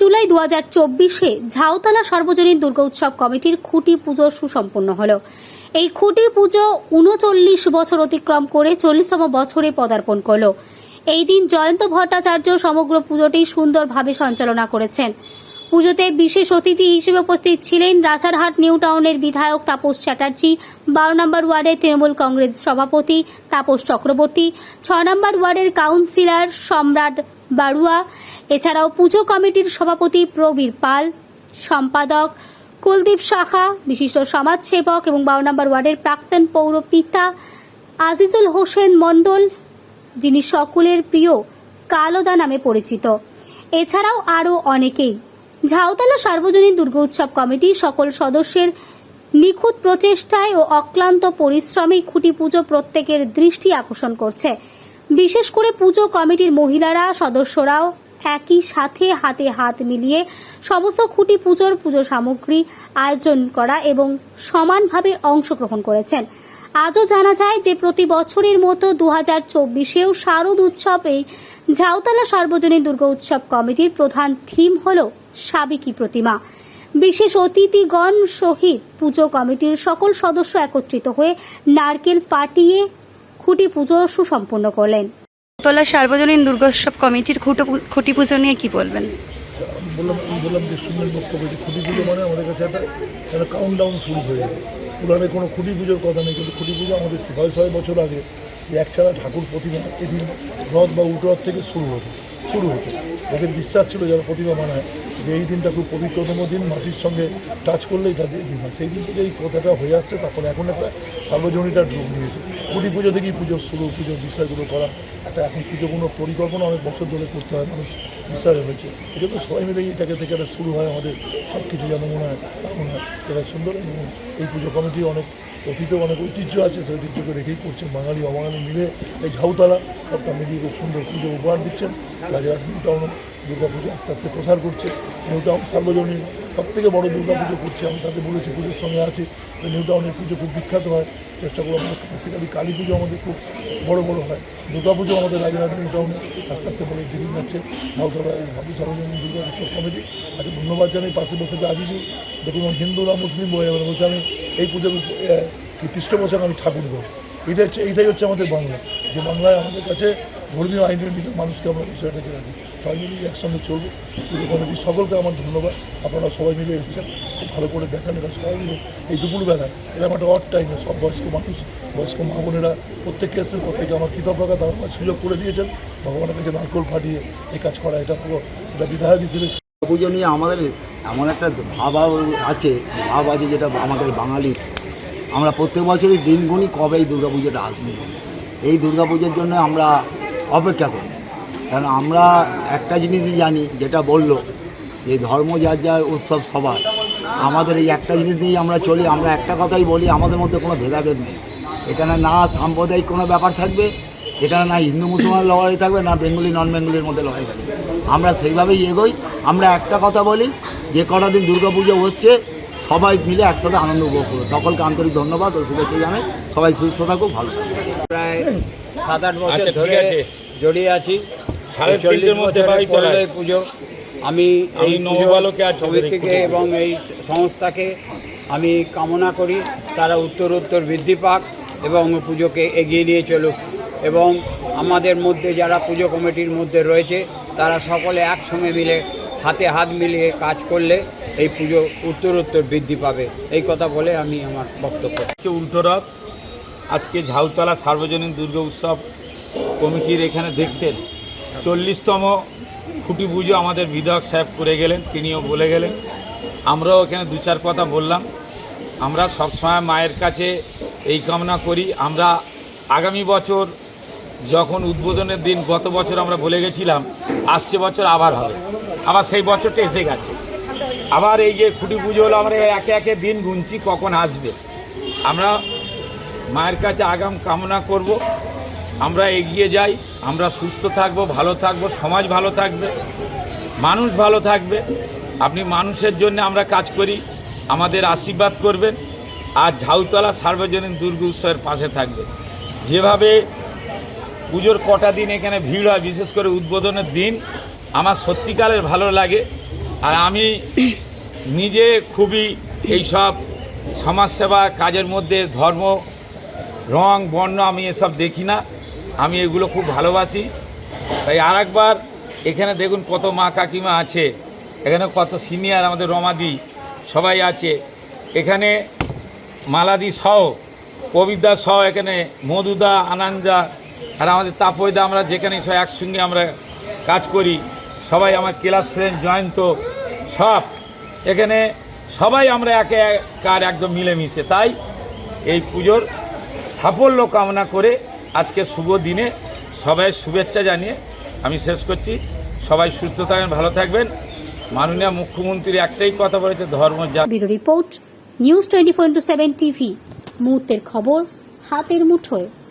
জুলাই দু হাজার চব্বিশে ঝাউতলা সর্বজনীন দুর্গা উৎসব কমিটির খুঁটি পুজো সুসম্পন্ন হলো। এই খুঁটি পুজো উনচল্লিশ বছর অতিক্রম করে চল্লিশতম বছরে পদার্পণ করল। এই দিন জয়ন্ত ভট্টাচার্য সমগ্র পুজোটি সুন্দরভাবে সঞ্চালনা করেছেন। পুজোতে বিশেষ অতিথি হিসেবে উপস্থিত ছিলেন রাজারহাট, নিউ টাউনের বিধায়ক তাপস চ্যাটার্জি, বারো নম্বর ওয়ার্ডের তৃণমূল কংগ্রেস সভাপতি তাপস চক্রবর্তী ছ নম্বর ওয়ার্ডের কাউন্সিলর সম্রাট বাড়ুয়া এছাড়াও পুজো কমিটির সভাপতি প্রবীর পাল, সম্পাদক কুলদীপ শাখা বিশিষ্ট সমাজসেবক এবং বারো নম্বর ওয়ার্ডের প্রাক্তন পৌর পিতা আজিজুল হোসেন মণ্ডল, যিনি সকলের প্রিয় কালোদা নামে পরিচিত। এছাড়াও আরও অনেকেই। ঝাউতলা সার্বজনীন দুর্গোৎসব কমিটি সকল সদস্যের নিখুঁত প্রচেষ্টায় ও অক্লান্ত পরিশ্রমে খুঁটি পুজো প্রত্যেকের দৃষ্টি আকর্ষণ করছে। বিশেষ করে পুজো কমিটির মহিলারা, সদস্যরাও একই সাথে হাতে হাত মিলিয়ে সমস্ত খুঁটি পুজোর পুজো সামগ্রী আয়োজন করা এবং সমানভাবে অংশগ্রহণ করেছেন। আজও জানা যায় যে প্রতি বছরের মতো দু হাজার চব্বিশেও শারদ উৎসবে ঝাউতলা সর্বজনীন দুর্গা উৎসব কমিটির প্রধান থিম হল সাবেকি প্রতিমা। বিশেষ অতিথিগণ সহিত পুজো কমিটির সকল সদস্য একত্রিত হয়ে নারকেল ফাটিয়ে খুঁটি পুজো সুসম্পন্ন করলেন। তোলা সার্বজনীন দুর্গোৎসব কমিটির খুঁটো খুঁটি পুজো নিয়ে কি বলবেন? বললাম বললাম যে সুন্দর বক্তব্য যে খুঁটি পুজো মানে আমাদের কাছে একটা একটা শুরু হয়ে যাবে পুরাণে কোনো খুঁটি পুজোর কথা নেই, কিন্তু খুঁটি পুজো আমাদের ছয় ছয় বছর আগে যে একছাড়া ঠাকুর প্রতিমা এদিন রথ বা উটোরথ থেকে শুরু হতো শুরু হতো। ওদের বিশ্বাস ছিল যারা প্রতিমা বানায়। যে এই দিনটা খুব পবিত্রতম দিন, মাটির সঙ্গে টাচ করলেই তাদের দিন। হয় সেই দিন থেকে এই কথাটা হয়ে আসছে তখন এখন একটা সার্বজনীনতার রূপ নিয়েছে। কুটি পুজো থেকেই পুজোর শুরু, পুজোর বিষয়গুলো করা। একটা এখন পুজো কোনো পরিকল্পনা, অনেক বছর ধরে করতে হয়, মানুষ বিষয় হয়েছে। এই জন্য সবাই মিলে এটাকে থেকে একটা শুরু হয় আমাদের। সব কিছু যেন মনে হয় মনে হয় সেটা সুন্দর। এবং এই পুজো কমিটি অনেক অতীতেও অনেক ঐতিহ্য আছে, সেই ঐতিহ্যকে রেখেই করছেন বাঙালি, অবাঙালি মিলে। এই ঝাউতলা, সবটা মিলিয়ে খুব সুন্দর পুজো উপহার দিচ্ছেন। রাজারহাট নিউ টাউন দুর্গা পুজো আস্তে আস্তে প্রসার করছে। নিউ টাউন সার্বজনীন সব থেকে বড়ো দুর্গা পুজো করছে। আমি তাদের বলেছি, পুজোর সঙ্গে আছে। তো নিউ টাউনের পুজো খুব বিখ্যাত হয়। চেষ্টা করব আমরা বেসিক্যালি কালী পুজো আমাদের খুব বড় বড় হয়। দুর্গা পুজো আমাদের রাজারহাট নিউ টাউনে আস্তে আস্তে বলে দিদিন যাচ্ছে। এই ভাবি সার্বজনীন দুর্গা উৎসব কমিটি আজকে ধন্যবাদ জানাই। পাশে বসে যে আজিজু দেখুন হিন্দুরা, মুসলিম বলে যাবে, বলছে আমি এই পুজোর কি পৃষ্ঠপোষক আমি ঠাকুর দেবো হচ্ছে, এইটাই হচ্ছে আমাদের বাংলা। যে বাংলায় আমাদের কাছে ধর্মীয় আইনের ভিতরে মানুষকে আমরা বিষয়টাকে রাখি সবাই মিলে একসঙ্গে চলবো। পুজো কমিটি, সকলকে আমার ধন্যবাদ। আপনারা সবাই মিলে এসেছেন। ভালো করে দেখান এরা সবাই মিলে। এই দুপুরবেলা এরকম একটা অড টাইমে সব বয়স্ক মানুষ, বয়স্ক মা বোনেরা প্রত্যেকে এসেছেন প্রত্যেকে আমার কৃতজ্ঞতা তারা সুযোগ করে দিয়েছেন। ভগবানের কাছে নারকোল ফাটিয়ে এই কাজ করা, এটা পুরো এটা বিধায়ক হিসেবে পুজো নিয়ে আমাদের এমন একটা ভাব আছে ভাব আছে যেটা আমাদের বাঙালি আমরা প্রত্যেক বছরই দিন গুনি কবে এই দুর্গা পুজোটা আসবে? এই দুর্গা পুজোর জন্য আমরা অপেক্ষা করি কারণ আমরা একটা জিনিসই জানি, যেটা বলল যে ধর্ম যার যার উৎসব সবার। আমাদের এই একটা জিনিস নিয়েই আমরা চলি, আমরা একটা কথাই বলি, আমাদের মধ্যে কোনো ভেদাভেদ নেই। এখানে না সাম্প্রদায়িক কোনো ব্যাপার থাকবে, এখানে না হিন্দু মুসলমান লড়াই থাকবে, না বেঙ্গলি নন বেঙ্গলির মধ্যে লড়াই থাকবে। আমরা সেইভাবেই এগোই, আমরা একটা কথা বলি, যে কটা দিন দুর্গা পুজো হচ্ছে, সবাই মিলে একসাথে আনন্দ উপভোগ করব সকলকে আন্তরিক ধন্যবাদ ও শুভেচ্ছা জানাই। সবাই সুস্থ থাকুক, ভালো থাকুক। প্রায় সাত আট বছর আচ্ছা, ধরে জড়িয়ে আছি। সাড়ে চল্লিশ করলে পুজো। আমি এই নববালকে সমিতিকে এবং এই সংস্থাকে আমি কামনা করি তারা উত্তর উত্তর বৃদ্ধি পাক এবং পুজোকে এগিয়ে নিয়ে চলুক। এবং আমাদের মধ্যে যারা পুজো কমিটির মধ্যে রয়েছে তারা সকলে একসঙ্গে মিলে হাতে হাত মিলিয়ে কাজ করলে এই পুজো উত্তর উত্তর বৃদ্ধি পাবে। এই কথা বলে আমি আমার বক্তব্য। আজকে উল্টোরথ আজকে ঝাউতলা সার্বজনীন দুর্গা উৎসব কমিটির এখানে দেখছেন। চল্লিশতম খুঁটি পুজো আমাদের বিধায়ক সাহেব করে গেলেন, তিনিও বলে গেলেন। আমরাও এখানে দু চার কথা বললাম। আমরা সবসময় মায়ের কাছে এই কামনা করি। আমরা আগামী বছর যখন উদ্বোধনের দিন, গত বছর আমরা বলে গেছিলাম, আসছে বছর আবার হবে। আবার সেই বছরটা এসে গেছে। আবার এই যে খুঁটি পুজো হলো, আমরা একে একে দিন গুনছি, কখন আসবে। আমরা মায়ের কাছে আগাম কামনা করব। আমরা এগিয়ে যাই, আমরা সুস্থ থাকব, ভালো থাকব, সমাজ ভালো থাকবে, মানুষ ভালো থাকবে। আপনি মানুষের জন্য আমরা কাজ করি, আমাদের আশীর্বাদ করবেন, আর ঝাউতলা সার্বজনীন দুর্গ উৎসবের পাশে থাকবে। যেভাবে পুজোর কটা দিন এখানে ভিড় হয়, বিশেষ করে উদ্বোধনের দিন, আমার সত্যিকারের ভালো লাগে। আর আমি নিজে খুবই এইসব সমাজসেবা কাজের মধ্যে ধর্ম রং, বর্ণ আমি এসব দেখি না। আমি এগুলো খুব ভালোবাসি। তাই আর একবার এখানে দেখুন কত মা কাকিমা আছে। এখানে কত সিনিয়র আমাদের রমাদি সবাই আছে। এখানে মালাদি সহ কবিদা সহ এখানে মধুদা, আনন্দা আর আমাদের তাপয়দা আমরা যেখানে সব একসঙ্গে আমরা কাজ করি। সবাই আমার ক্লাস ফ্রেন্ড, জয়ন্ত, সব। এখানে সবাই আমরা একে কার একদম মিলেমিশে। তাই এই পুজোর সাফল্য কামনা করে আজকে শুভ দিনে সবাই শুভেচ্ছা জানিয়ে আমি শেষ করছি। সবাই সুস্থ থাকবেন ভালো থাকবেন। মাননীয় মুখ্যমন্ত্রী একটাই কথা বলেছে, ধর্ম report, news twenty four into seven TV. মুহূর্তের খবর হাতের মুঠোয়।